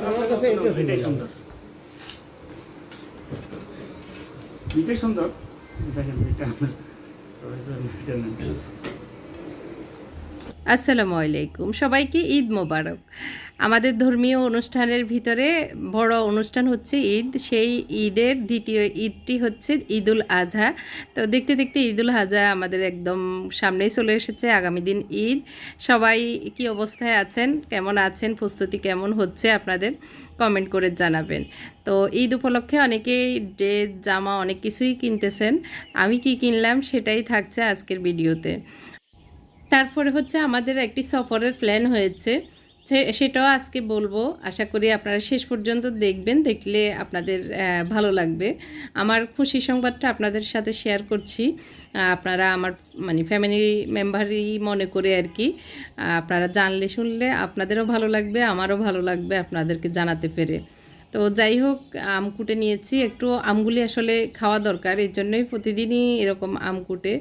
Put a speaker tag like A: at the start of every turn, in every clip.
A: আমার কাছে এটা সুন্দর
B: এটাই সুন্দর। দেখেন সবাই এটা।
C: আসসালামু আলাইকুম। সবাইকে ঈদ মোবারক। আমাদের ধর্মীয় অনুষ্ঠানের ভিতরে বড় অনুষ্ঠান হচ্ছে ঈদ। সেই ঈদের দ্বিতীয় ঈদটি হচ্ছে ঈদুল আজহা। তো দেখতে দেখতে ঈদুল আজহা আমাদের একদম সামনেই চলে এসেছে আগামী দিন ঈদ। সবাই কি অবস্থায় আছেন? কেমন আছেন? প্রস্তুতি কেমন হচ্ছে আপনাদের? কমেন্ট করে জানাবেন। তো ঈদ উপলক্ষে অনেকেই ড্রেস, জামা অনেক কিছুই কিনতেছেন। আমি কি কিনলাম সেটাই থাকছে আজকের ভিডিওতে। তারপরে হচ্ছে আমাদের একটি সফরের প্ল্যান হয়েছে। সেটাও আজকে বলব। আশা করি আপনারা শেষ পর্যন্ত দেখবেন, দেখলে আপনাদের ভালো লাগবে। আমার খুশি সংবাদটা আপনাদের সাথে শেয়ার করছি। আপনারা আমার মানে ফ্যামিলি মেম্বারই মনে করে আর কি আপনারা জানলে, শুনলে আপনাদেরও ভালো লাগবে, আমারও ভালো লাগবে আপনাদেরকে জানাতে পেরে। তো যাই হোক, আম কুটে নিয়েছি। একটু আমগুলি আসলে খাওয়া দরকার, এই জন্যই প্রতিদিনই এরকম আম কুটে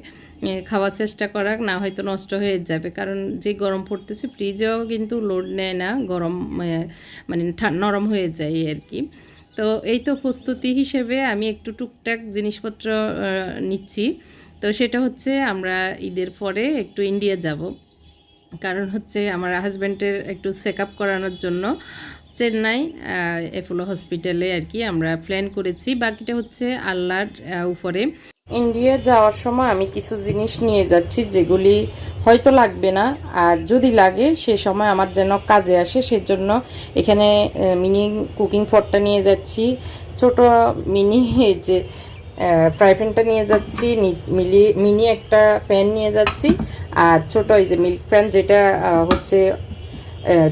C: খাওয়ার চেষ্টা করা, না হয়তো নষ্ট হয়ে যাবে। কারণ যে গরম পড়তেছে ফ্রিজেও কিন্তু লোড নেয় না, গরম মানে নরম হয়ে যায় আর কি। তো এই তো প্রস্তুতি হিসেবে আমি একটু টুকটাক জিনিসপত্র নিচ্ছি। তো সেটা হচ্ছে আমরা ঈদের পরে একটু ইন্ডিয়া যাব। কারণ হচ্ছে আমার হাজব্যান্ডের একটু চেক আপ করানোর জন্য চেন্নাই অ্যাপোলো হসপিটালে আর কি আমরা প্ল্যান করেছি। বাকিটা হচ্ছে আল্লাহর উপরে। ইন্ডিয়া যাওয়ার সময় আমি কিছু জিনিস নিয়ে যাচ্ছি যেগুলি হয়তো লাগবে না, আর যদি লাগে সে সময় আমার যেন কাজে আসে, সেজন্য এখানে মিনি কুকিং পটটা নিয়ে যাচ্ছি। ছোট মিনি এই যে প্যানটা নিয়ে যাচ্ছি মিলি মিনি একটা প্যান নিয়ে যাচ্ছি, আর ছোট এই যে মিল্ক প্যান যেটা হচ্ছে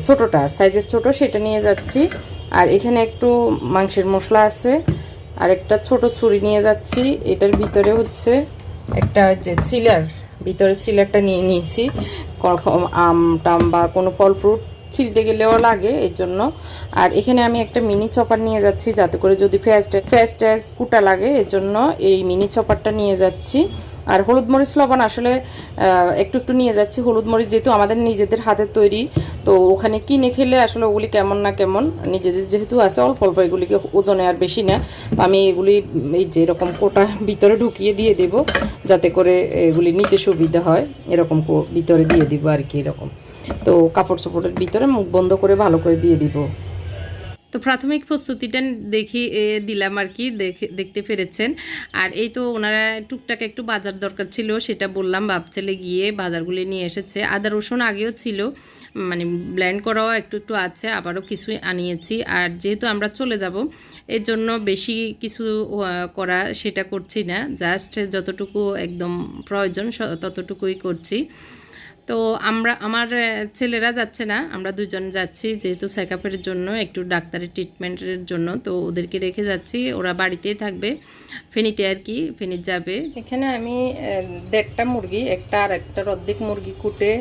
C: ছোটটা সাইজের ছোট, সেটা নিয়ে যাচ্ছি। আর এখানে একটু মাংসের মশলা আছে। আর একটা ছোট ছুরি নিয়ে যাচ্ছি। এটার ভিতরে হচ্ছে একটা যে সিলার, ভিতরে সিলারটা নিয়ে নিয়েছি। আম, টাম বা কোনো ফল ফ্রুট ছিলতে গেলেও লাগে এর জন্য আর এখানে আমি একটা মিনি চপার নিয়ে যাচ্ছি, যাতে করে যদি ফ্যাস্ট ফ্যাস্ট কুটা লাগে এর জন্য এই মিনি চপারটা নিয়ে যাচ্ছি। আর হলুদ মরিচ লবণ আসলে একটু একটু নিয়ে যাচ্ছি। হলুদ মরিচ যেহেতু আমাদের নিজেদের হাতের তৈরি, তো ওখানে কিনে খেলে আসলে ওগুলি কেমন না কেমন, নিজেদের যেহেতু আছে, অল্প অল্প এগুলিকে ওজনে আর বেশি না। তো আমি এগুলি এই যে এরকম কোটা ভিতরে ঢুকিয়ে দিয়ে দেব, যাতে করে এগুলি নিতে সুবিধা হয়। এরকম ভিতরে দিয়ে দিব আর কি এরকম। তো কাপড় চোপড়ের ভিতরে মুখ বন্ধ করে ভালো করে দিয়ে দিব। তো প্রাথমিক প্রস্তুতিটা দেখি দিলাম আর কি, দেখে, দেখতে পেরেছেন। আর এই তো ওনারা টুকটাক একটু বাজার দরকার ছিল, সেটা বললাম বাপছেলে গিয়ে বাজারগুলি নিয়ে এসেছে। আদা রসুন আগেও ছিল মানে ব্ল্যান্ড করাও একটু একটু আছে, আবারও কিছু আনিয়েছি। আর যেহেতু আমরা চলে যাব, এর জন্য বেশি কিছু করা সেটা করছি না জাস্ট যতটুকু একদম প্রয়োজন ততটুকুই করছি। তো আমরা, আমার ছেলেরা যাচ্ছে না, আমরা দুজন যাচ্ছি যেহেতু চেকআপের জন্য, একটু ডাক্তারের ট্রিটমেন্টের জন্য, তো ওদেরকে রেখে যাচ্ছি, ওরা বাড়িতেই থাকবে, ফেনিতে আর কি ফেনি যাবে। এখানে আমি দেড়টা মুরগি, একটা আর একটা অর্ধেক মুরগি কুটে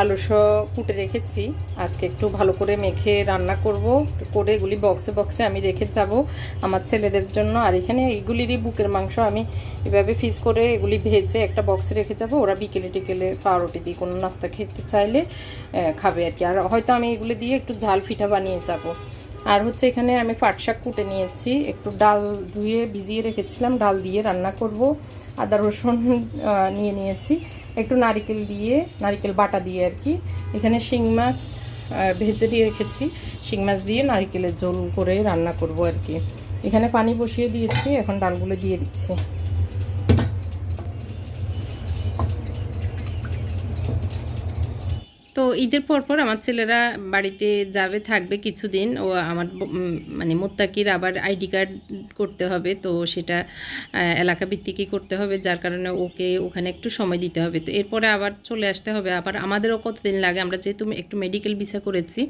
C: আলু সহ কুটে রেখেছি। আজকে একটু ভালো করে মেখে রান্না করব। করে এগুলি বক্সে বক্সে আমি রেখে যাব আমার ছেলেদের জন্য। আর এখানে এইগুলিরই বুকের মাংস আমি এভাবে ফিস করে এগুলি ভেজে একটা বক্সে রেখে যাব। ওরা বিকেলে টিকেলে পাউরুটি দিয়ে কোনো নাস্তা খেতে চাইলে খাবে আর কি। আর হয়তো আমি এগুলি দিয়ে একটু ঝাল পিঠা বানিয়ে যাব। আর হচ্ছে এখানে আমি শাক কুটে নিয়েছি। একটু ডাল ধুয়ে ভিজিয়ে রেখেছিলাম। ডাল দিয়ে রান্না করব। আদা রসুন নিয়ে নিয়েছি। একটু নারিকেল দিয়ে, নারিকেল বাটা দিয়ে আর কি। এখানে শিং মাছ ভেজে দিয়ে রেখেছি। শিং মাছ দিয়ে নারিকেলের ঝোল করে রান্না করব আর কি। এখানে পানি বসিয়ে দিয়েছি, এখন ডালগুলো দিয়ে দিচ্ছি। তো ঈদের পর পর আমার ছেলেরা বাড়িতে যাবে, থাকবে কিছুদিন। ও আমার মানে মোত্তাকির আবার আইডি কার্ড করতে হবে, তো সেটা এলাকা ভিত্তিকই করতে হবে, যার কারণে ওকে ওখানে একটু সময় দিতে হবে। তো এরপরে আবার চলে আসতে হবে। আবার আমাদেরও কতদিন লাগে, আমরা যেহেতু একটু মেডিকেল ভিসা করেছি,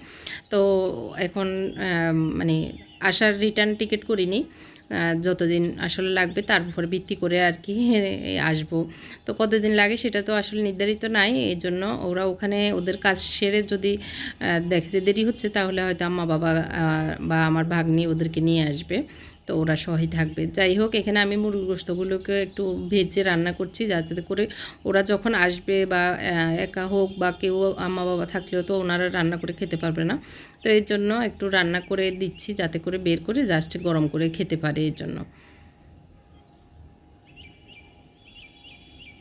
C: তো এখন মানে আসার রিটার্ন টিকিট করিনি। যতদিন আসলে লাগবে তার উপর ভিত্তি করে আর কি আসব। তো কতদিন লাগে সেটা তো আসলে নির্ধারিত নাই এই জন্য ওরা ওখানে ওদের কাজ সেরে যদি দেখে যে দেরি হচ্ছে তাহলে হয়তো আম্মা বাবা বা আমার ভাগ্নি ওদেরকে নিয়ে আসবে। তো ওরা সবাই থাকবে। যাই হোক, এখানে আমি মুরগির গোস্তগুলোকে একটু ভেজে রান্না করছি যাতে করে ওরা যখন আসবে বা একা হোক বা কেউ আম্মা বাবা থাকলেও তো ওনারা রান্না করে খেতে পারবে না। তো এর জন্য একটু রান্না করে দিচ্ছি যাতে করে বের করে জাস্ট গরম করে খেতে পারে এর জন্য।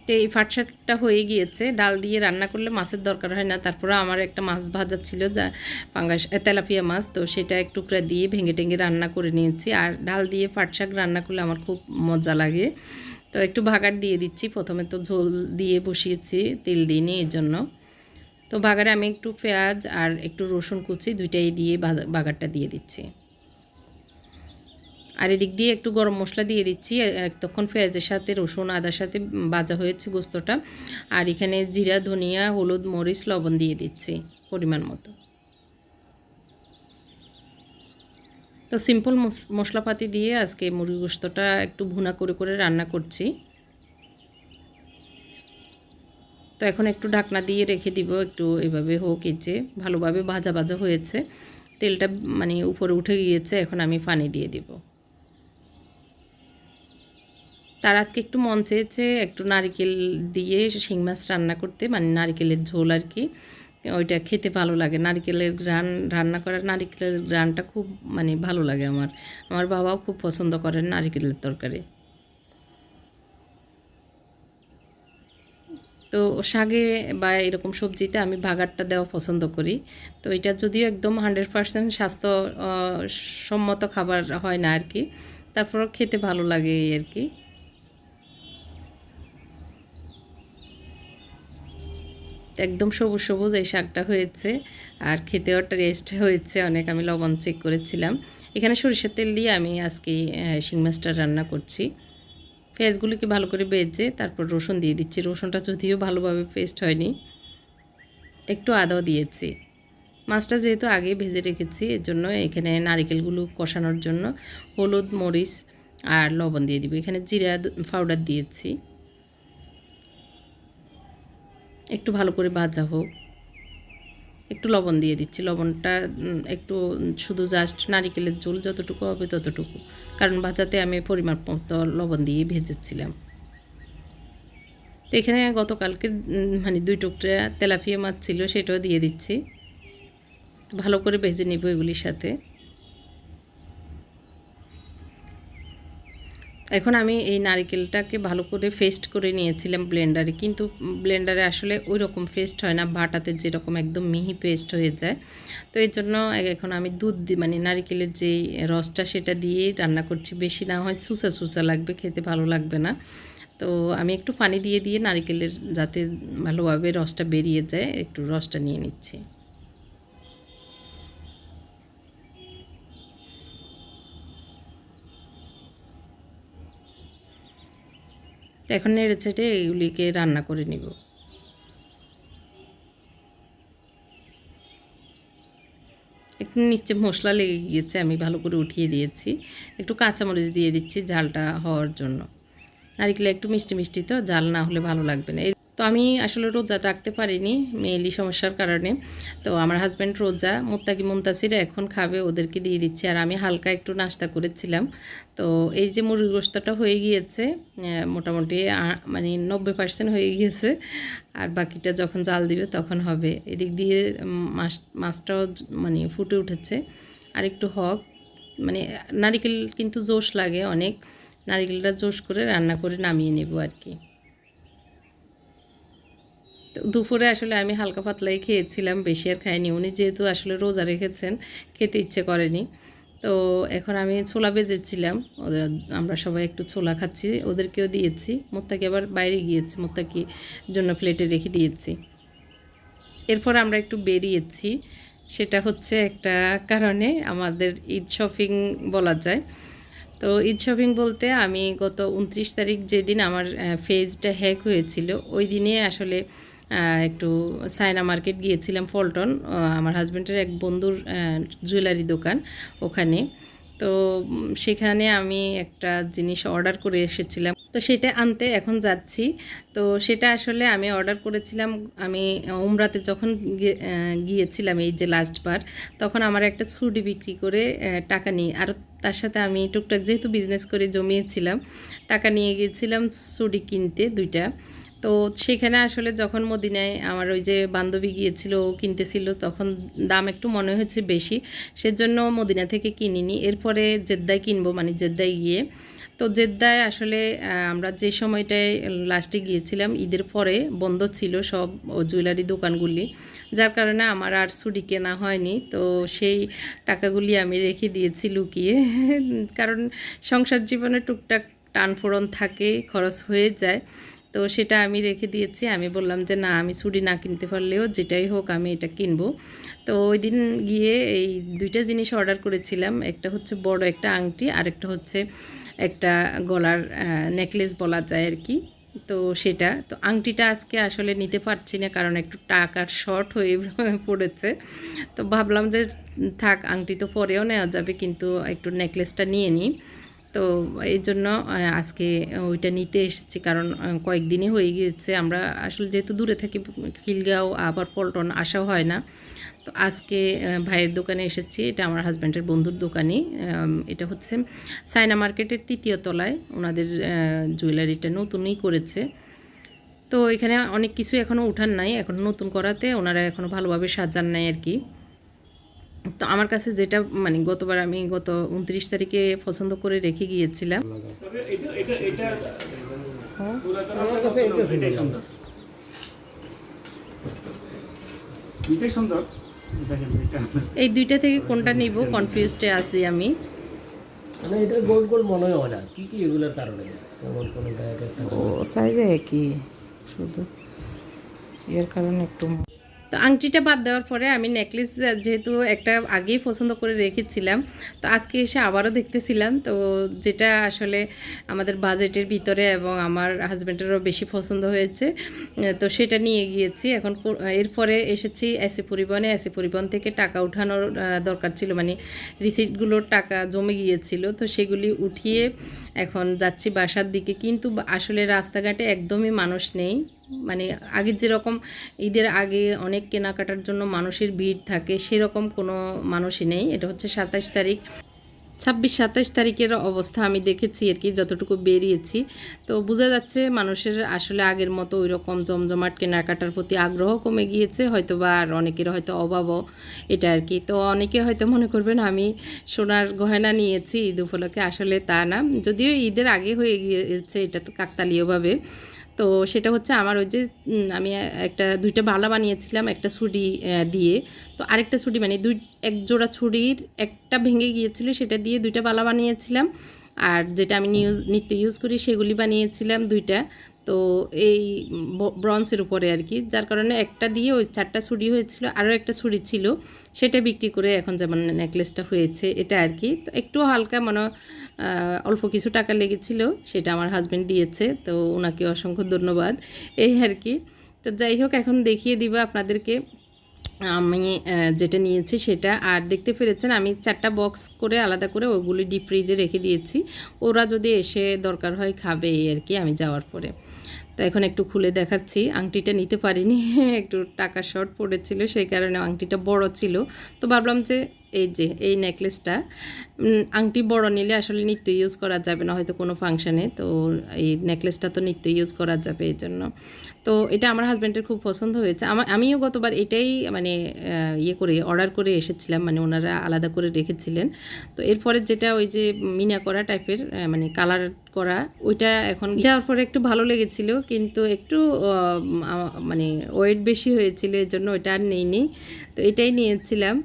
C: তো এই ফাট শাকটা হয়ে গিয়েছে। ডাল দিয়ে রান্না করলে মাছের দরকার হয় না। তারপরে আমার একটা মাছ ভাজা ছিল যা পাঙ্গাস তেলাপিয়া মাছ। তো সেটা এক টুকরা দিয়ে ভেঙে টেঙে রান্না করে নিয়েছি। আর ডাল দিয়ে ফাট শাক রান্না করলে আমার খুব মজা লাগে। তো একটু ভাগার দিয়ে দিচ্ছি। প্রথমে তো ঝোল দিয়ে বসিয়েছি তেল দিয়ে নিয়ে এর জন্য। তো বাগারে আমি একটু পেঁয়াজ আর একটু রসুন কুচি দুইটাই দিয়ে বাগারটা দিয়ে দিচ্ছি। আর এদিক দিয়ে একটু গরম মশলা দিয়ে দিচ্ছি। তখন পেঁয়াজের সাথে রসুন, আদার সাথে ভাজা হয়েছে গোস্তটা। আর এখানে জিরা, ধনিয়া, হলুদ, মরিচ, লবণ দিয়ে দিচ্ছি পরিমাণ মতো। তো সিম্পল মশলাপাতি দিয়ে আজকে মুরগি গোস্তটা একটু ভুনা করে করে রান্না করছি। তো এখন একটু ঢাকনা দিয়ে রেখে দিব, একটু এভাবে হোক যে ভালোভাবে ভাজা ভাজা হয়েছে। তেলটা মানে উপরে উঠে গিয়েছে, এখন আমি পানি দিয়ে দিব। তার আজকে একটু মন চেয়েছে একটু নারিকেল দিয়ে শিং মাছ রান্না করতে মানে নারিকেলের ঝোল আর কি। ওইটা খেতে ভালো লাগে। নারিকেলের গ্রান রান্না করার নারিকেলের গ্রানটা খুব মানে ভালো লাগে আমার। আমার বাবাও খুব পছন্দ করেন নারিকেলের তরকারি। তো শাকে বা এরকম সবজিতে আমি ভাগারটা দেওয়া পছন্দ করি। তো এটা যদিও একদম হান্ড্রেড পার্সেন্ট স্বাস্থ্য সম্মত খাবার হয় না আর কি। তারপরও খেতে ভালো লাগে আর কি। একদম সবুজ সবুজ এই শাকটা হয়েছে। আর খেতেও টেস্ট হয়েছে অনেক, আমি লবণ চেক করেছিলাম। এখানে সরিষার তেল দিয়ে আমি আজকে শিং মাছটা রান্না করছি। পেঁয়াজগুলিকে ভালো করে বেজে তারপর রসুন দিয়ে দিচ্ছি। রসুনটা যদিও ভালোভাবে পেস্ট হয়নি, একটু আদাও দিয়েছি। মাছটা যেহেতু আগে ভেজে রেখেছি এর জন্য এখানে নারিকেলগুলো কষানোর জন্য হলুদ, মরিচ আর লবণ দিয়ে দিব। এখানে জিরা, পাউডার দিয়েছি। একটু ভালো করে ভাজা হোক। একটু লবণ দিয়ে দিচ্ছি। লবণটা একটু শুধু জাস্ট নারিকেলের ঝোল যতটুকু হবে ততটুকু। কারণ ভাজাতে আমি পরিমাণ মতো লবণ দিয়ে ভেজেছিলাম। তো এখানে গতকালকে মানে দুই টুকরা তেলাপিয়া মাছ ছিল, সেটাও দিয়ে দিচ্ছি। ভালো করে ভেজে নিব এগুলির সাথে। এখন আমি এই নারিকেলটাকে ভালো করে ফেস্ট করে নিয়েছিলাম ব্লেন্ডারে কিন্তু ব্লেন্ডারে আসলে ওই রকম ফেস্ট হয় না, বাটাতে যেরকম একদম মিহি পেস্ট হয়ে যায়। তো এই জন্য এখন আমি দুধ মানে নারিকেলের যে রসটা সেটা দিয়েই রান্না করছি। বেশি না হয় সুসা সুসা লাগবে, খেতে ভালো লাগবে না। তো আমি একটু পানি দিয়ে দিয়ে নারিকেলের যাতে ভালোভাবে রসটা বেরিয়ে যায়, একটু রসটা নিয়ে নিচ্ছি। তো এখন নেড়ে ছেটে এগুলিকে রান্না করে নিব। একটু নিচে মশলা লেগে গিয়েছে, আমি ভালো করে উঠিয়ে দিয়েছি। একটু কাঁচামরিচ দিয়ে দিচ্ছি ঝালটা হওয়ার জন্য। নারিকেলে একটু মিষ্টি মিষ্টি তো জাল না হলে ভালো লাগবে না। তো আমি আসলে রোজা রাখতে পারিনি মেয়েলি সমস্যার কারণে। তো আমার হাজব্যান্ড রোজা, মুত্তাকি মুন্তাসির এখন খাবে, ওদেরকে দিয়ে দিচ্ছি। আর আমি হালকা একটু নাস্তা করেছিলাম। তো এই যে মুরগি গোস্তাটা হয়ে গিয়েছে মোটামুটি মানে নব্বই পার্সেন্ট হয়ে গিয়েছে। আর বাকিটা যখন জাল দিবে তখন হবে। এদিক দিয়ে মাছ, মাছটাও মানে ফুটে উঠেছে। আর একটু হক মানে নারিকেল কিন্তু জোশ লাগে অনেক। নারিকেলটা জোশ করে রান্না করে নামিয়ে নেব আর কি। দুপুরে আসলে আমি হালকা পাতলাই খেয়েছিলাম, বেশি আর খাইনি। উনি যেহেতু আসলে রোজা রেখেছেন, খেতে ইচ্ছে করেনি। তো এখন আমি ছোলা বেজেছিলাম, ওদের আমরা সবাই একটু ছোলা খাচ্ছি, ওদেরকেও দিয়েছি। মোত্তাকি আবার বাইরে গিয়েছি মোত্তাকি জন্য প্লেটে রেখে দিয়েছি। এরপর আমরা একটু বেরিয়েছি, সেটা হচ্ছে একটা কারণে আমাদের ঈদ শপিং বলা যায়। তো ঈদ শপিং বলতে আমি গত উনত্রিশ তারিখ যেদিন আমার ফেজটা হ্যাক হয়েছিল, ওই দিনে আসলে একটু সায়না মার্কেট গিয়েছিলাম ফলটন আমার হাজব্যান্ডের এক বন্ধুর জুয়েলারি দোকান ওখানে। তো সেখানে আমি একটা জিনিস অর্ডার করে এসেছিলাম। তো সেটা আনতে এখন যাচ্ছি। তো সেটা আসলে আমি অর্ডার করেছিলাম, আমি উমরাতে যখন গিয়ে- গিয়েছিলাম এই যে লাস্টবার তখন আমার একটা ছুটি বিক্রি করে টাকা নিয়ে, আর তার সাথে আমি টুকটাক যেহেতু বিজনেস করে জমিয়েছিলাম, টাকা নিয়ে গিয়েছিলাম ছুটি কিনতে দুইটা। তো সেখানে আসলে যখন মদিনায় আমার ওই যে বান্ধবী গিয়েছিল, ও কিনতেছিল, তখন দাম একটু মনে হয়েছে বেশি। সেজন্য মদিনা থেকে কিনিনি। এরপরে জেদ্দায় কিনবো মানে জেদ্দায় গিয়ে। তো জেদ্দায় আসলে আমরা যে সময়টায় লাস্টে গিয়েছিলাম, ঈদের পরে বন্ধ ছিল সব জুয়েলারি দোকানগুলি। যার কারণে আমার আর ছুটি কেনা হয়নি। তো সেই টাকাগুলি আমি রেখে দিয়েছি লুকিয়ে। কারণ সংসার জীবনে টুকটাক টানফোড়ন থাকে, খরচ হয়ে যায়। তো সেটা আমি রেখে দিয়েছি। আমি বললাম যে, না, আমি চুড়ি না কিনতে পারলেও যেটাই হোক আমি এটা কিনবো। তো ওই দিন গিয়ে এই দুইটা জিনিস অর্ডার করেছিলাম। একটা হচ্ছে বড় একটা আংটি আর একটা হচ্ছে একটা গলার নেকলেস বলা যায় আর কি। তো সেটা, তো আংটিটা আজকে আসলে নিতে পারছি না কারণ একটু টাকার শর্ট হয়ে পড়েছে। তো ভাবলাম যে, থাক, আংটি তো পরেও নেওয়া যাবে, কিন্তু একটু নেকলেসটা নিয়ে নিই। তো এই জন্য আজকে ওইটা নিতে এসেছি। কারণ কয়েকদিনই হয়ে গিয়েছে। আমরা আসলে যেহেতু দূরে থাকি, খিলগাঁও, আবার পল্টন আসাও হয় না। তো আজকে ভাইয়ের দোকানে এসেছি। এটা আমার হাজব্যান্ডের বন্ধুর দোকানই। এটা হচ্ছে সাইনা মার্কেটের তৃতীয় তলায়। ওনাদের জুয়েলারিটা নতুনই করেছে। তো এখানে অনেক কিছু এখনও উঠান নাই। এখন নতুন করাতে ওনারা এখনও ভালোভাবে সাজান নাই আর কি। তো আমার কাছে যেটা মানে গতবার আমি গত উনত্রিশ তারিখে পছন্দ করে রেখে গিয়েছিলাম। এই দুইটা থেকে কোনটা নিব? কনফিউজডে আছি আমি।
A: মানে এটা গোল গোল মনে হয় না। কি কি এগুলোর কারণে?
D: ও সাইজে একই শুধু। এর কারণে একটু
C: তো আংটিটা বাদ দেওয়ার পরে আমি নেকলেস যেহেতু একটা আগেই পছন্দ করে রেখেছিলাম, তো আজকে এসে আবারও দেখতেছিলাম। তো যেটা আসলে আমাদের বাজেটের ভিতরে এবং আমার হাজব্যান্ডেরও বেশি পছন্দ হয়েছে, তো সেটা নিয়ে গিয়েছি। এখন এরপরে এসেছি এসি পরিবহনে। এসি পরিবহন থেকে টাকা উঠানোর দরকার ছিল। মানে রিসিটগুলোর টাকা জমে গিয়েছিল, তো সেগুলি উঠিয়ে এখন যাচ্ছি বাসার দিকে। কিন্তু আসলে রাস্তাঘাটে একদমই মানুষ নেই। মানে আগের যেরকম ঈদের আগে অনেক কেনাকাটার জন্য মানুষের ভিড় থাকে, সেরকম কোনো মানুষই নেই। এটা হচ্ছে সাতাশ তারিখ। ছাব্বিশ, সাতাশ তারিখের অবস্থা আমি দেখেছি আর কি, যতটুকু বেরিয়েছি। তো বোঝা যাচ্ছে মানুষের আসলে আগের মতো ওই রকম জমজমাট কেনাকাটার প্রতি আগ্রহ কমে গিয়েছে হয়তো বা আর অনেকের হয়তো অভাবও এটা আর কি। তো অনেকে হয়তো মনে করবেন, আমি সোনার গয়না নিয়েছি ঈদ উপলক্ষে, আসলে তা না। যদিও ঈদের আগে হয়ে গিয়েছে এটা তো কাকতালীয়ভাবে। তো সেটা হচ্ছে আমার ওই যে আমি একটা, দুইটা বালা বানিয়েছিলাম, একটা ছুরি দিয়ে। তো আরেকটা ছুরি মানে দুই, এক জোড়া ছুরির একটা ভেঙে গিয়েছিল, সেটা দিয়ে দুইটা বালা বানিয়েছিলাম। আর যেটা আমি নিউজ, নিত্য ইউজ করি, সেগুলি বানিয়েছিলাম দুইটা। তো এই ব্রঞ্জের উপরে আর কি, যার কারণে একটা দিয়ে ওই চারটা ছুরি হয়েছিল, আরও একটা ছুরি ছিল। সেটা বিক্রি করে এখন যেমন নেকলেসটা হয়েছে, এটা আর কি। তো একটু হালকা মনে অল্প কিছু টাকা লেগেছিল, সেটা আমার হাজব্যান্ড দিয়েছে, তো ওনাকে অসংখ্য ধন্যবাদ। এই আর কি। তো যাই হোক, এখন দেখিয়ে দিব আপনাদেরকে আমি যেটা নিয়েছি সেটা। আর দেখতে পেরেছেন, আমি চারটা বক্স করে আলাদা করে ওগুলি ডিপ ফ্রিজে রেখে দিয়েছি। ওরা যদি এসে দরকার হয় খাবে, এই আর কি, আমি যাওয়ার পরে। তো এখন একটু খুলে দেখাচ্ছি। আংটিটা নিতে পারিনি, একটু টাকা শর্ট পড়েছিল, সেই কারণে আংটিটা বড় ছিল। তো ভাবলাম যে এই যে, এই নেকলেসটা আংটি বড় নিলে আসলে নিত্য ইউজ করা যাবে না, হয়তো কোনো ফাংশানে তো এই নেকলেসটা তো নিত্য ইউজ করা যাবে এই জন্য। তো এটা আমার হাজব্যান্ডের খুব পছন্দ হয়েছে। আমার আমিও গতবার এটাই মানে ইয়ে করে অর্ডার করে এসেছিলাম মানে ওনারা আলাদা করে রেখেছিলেন। তো এরপরে যেটা ওই যে মিনা করা টাইপের মানে কালার করা, ওইটা এখন যাওয়ার পরে একটু ভালো লেগেছিল, কিন্তু একটু মানে ওয়েট বেশি হয়েছিল এর জন্য ওইটা আর নেইনি। তো এটাই নিয়েছিলাম।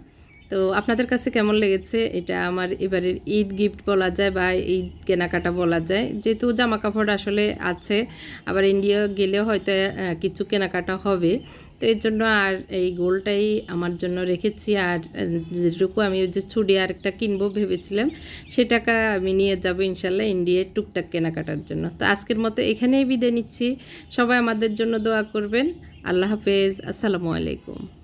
C: তো আপনাদের কাছে কেমন লেগেছে? এটা আমার এবারের ঈদ গিফট বলা যায় বা ঈদ কেনাকাটা বলা যায়। যেহেতু জামা কাপড় আসলে আছে, আবার ইন্ডিয়া গেলেও হয়তো কিছু কেনাকাটা হবে। তো এর জন্য আর এই গোলটাই আমার জন্য রেখেছি। আর যেটুকু আমি ওই যে ছুটি আর একটা কিনবো ভেবেছিলাম সে টাকা আমি নিয়ে যাব ইনশাল্লাহ ইন্ডিয়ায় টুকটাক কেনাকাটার জন্য। তো আজকের মতো এখানেই বিদায় নিচ্ছি। সবাই আমাদের জন্য দোয়া করবেন। আল্লাহ হাফেজ। আসসালামু আলাইকুম।